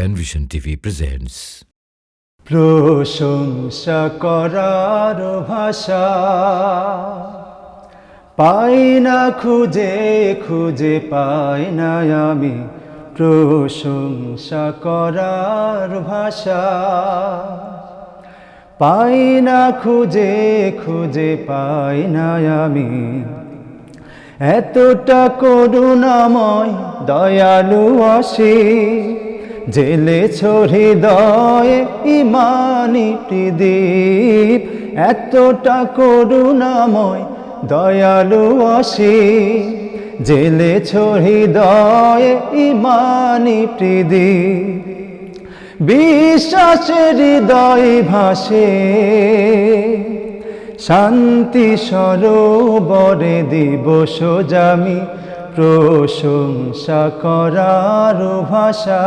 Penvision TV presents প্রশংসা করার ভাষা। পাই না খুঁজে খুঁজে পাই না আমি। প্রশংসা করার ভাষা। পাই না খুঁজে খুঁজে পাই না আমি। এতটা করুণাময়, দয়ালু আসি জেলে হৃদয়ে ইমানি প্রদীপ এতটা করুণাময়, দয়ালু আসি জেলে হৃদয়ে ইমানিটি প্রদীপ বিশ্বাসের হৃদয় ভাসে, শান্তি সরোবরে দিবস জামি প্রশংসা করার ভাষা।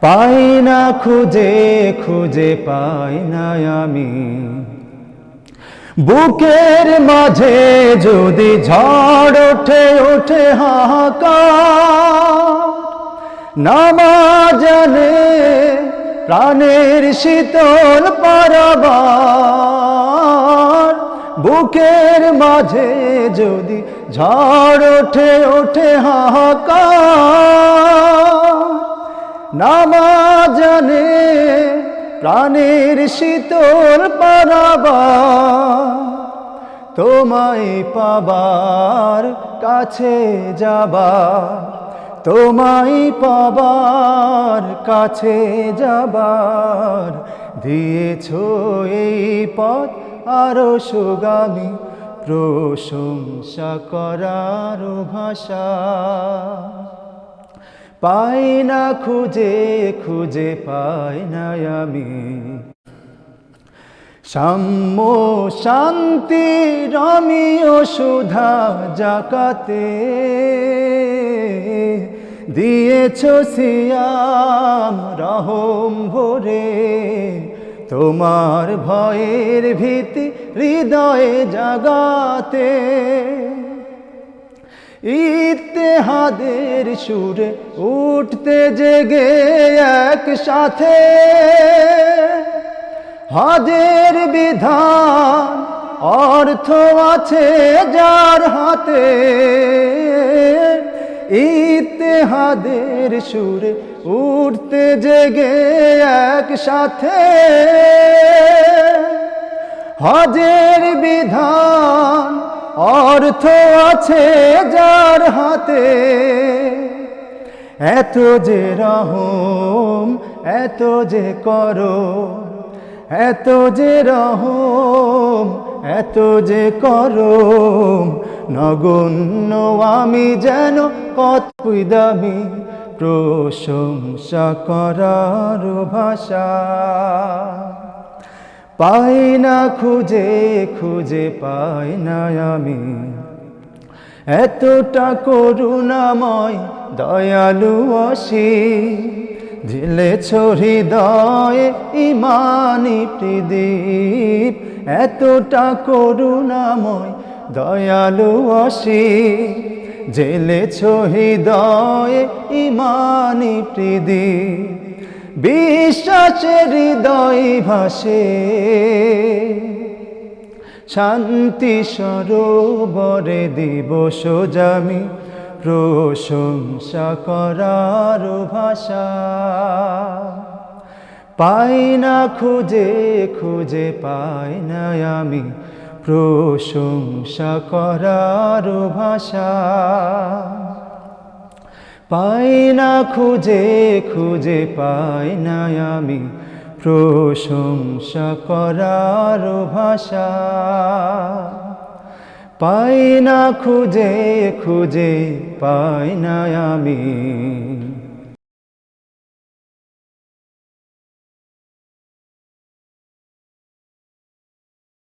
পাই না খুঁজে খুঁজে পাই না আমি। বুকের মাঝে যদি ঝড় ওঠে ওঠে হাহাকার। নামা প্রাণের শীতল পারাবার। বুকের মাঝে যদি ঝড় ওঠে ওঠে হাহাকার। নামা জানে প্রাণের শীতল পারাবার, তোমায় পাবার কাছে যাবার, তোমায় পাবার কাছে যাবার। দিয়েছ এই পথ আরও সুগামী, প্রশংসা করার ভাষা। পাই না খুঁজে খুঁজে পাই না আমি। সাম্য শান্তি রমিও সুধা জাকাতে। দিয়েছ সিয়াম রহম ভরে। তোমার ভয়ের ভীতি হৃদয়ে জাগাতে। ইতিহাদের সুরে উঠতে জেগে একসাথে। হজের বিধান অর্থ আছে যার হাতে। ইতিহাদের সুরে উঠতে জেগে একসাথে। হজের বিধান, অর্থ আছে যার হাতে। এত যে রহম, এত যে করো এত যে রহম এত যে করম নগণ্য আমি যেন কত দামি, প্রশংসা করার ভাষা। পাই না খুঁজে খুঁজে পাই না আমি। এতটা করুণাময়, দয়ালু অসি ঝিলেছ হৃদয়ে ইমানি প্রদীপ, এতটা করুণাময়, দয়ালু অসি জেলেছ হৃদয়ে ইমানি প্রদীপ, বিশ্বাসের হৃদয় ভাসে। শান্তি সরোবরে দিবস জামি প্রশংসা করার ভাষা। পাই না খুঁজে খুঁজে পাই না আমি। প্রশংসা করার ভাষা। পাই না খুঁজে খুঁজে পাই না আমি। প্রশংসা করার ভাষা। পাই না খুঁজে খুঁজে পাই না আমি।